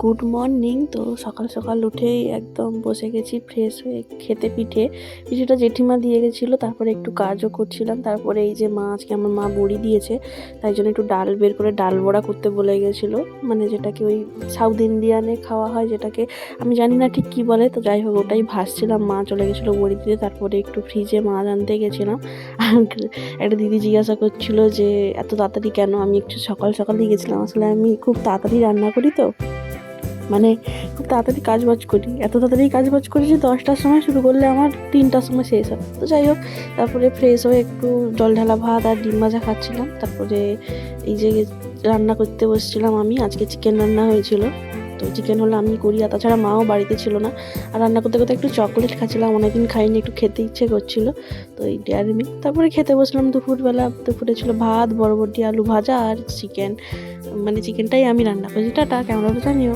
Good morning. তো সকাল সকাল উঠেই একদম বসে গেছি ফ্রেশ হয়ে খেতে পিঠে। পিঠেটা জেঠিমা দিয়ে গেছিল, তারপরে একটু কাজও করছিলাম। তারপরে এই যে মা, আজকে আমার মা বড়ি দিয়েছে, তাই জন্য একটু ডাল বের করে ডাল বড়া করতে বলে গেছিল। মানে যেটাকে ওই সাউথ ইন্ডিয়ানে খাওয়া হয়, যেটাকে আমি জানি না ঠিক কী বলে, তো যাই হোক ওটাই ভাসছিলাম মা চলে গেছিল বড়ি দিতে, তারপরে একটু ফ্রিজে মাছ আনতে গেছিলাম। আর একটা দিদি জিজ্ঞাসা করছিল যে, এত তাড়াতাড়ি কেন? আমি একটু সকাল সকালই গেছিলাম। আসলে আমি খুব তাড়াতাড়ি রান্না করি তো। মানে খুব তাড়াতাড়ি কাজ বাজ করি। এত তাড়াতাড়ি কাজ বাজ করি যে দশটার সময় শুরু করলে আমার তিনটার সময় শেষ হয়। তো যাই হোক, তারপরে ফ্রেশ হয়ে একটু জল ঢালা ভাত আর ডিম ভাজা খাচ্ছিলাম। তারপরে এই যে রান্না করতে বসছিলাম আমি, আজকে চিকেন রান্না হয়েছিল। তো চিকেন হলো আমি করি আর তাছাড়া মাও বাড়িতে ছিল না। আর রান্না করতে করতে একটু চকলেট খাচ্ছিলাম, অনেকদিন খাইনি, একটু খেতে ইচ্ছে করছিল। তো এই ডেয়ারি মিল্ক তারপরে খেতে বসলাম দুপুরবেলা, দুপুরে ছিল ভাত, বরবটি, আলু ভাজা আর চিকেন মানে চিকেনটাই আমি রান্না করেছি টাটা, কেমন জানিও।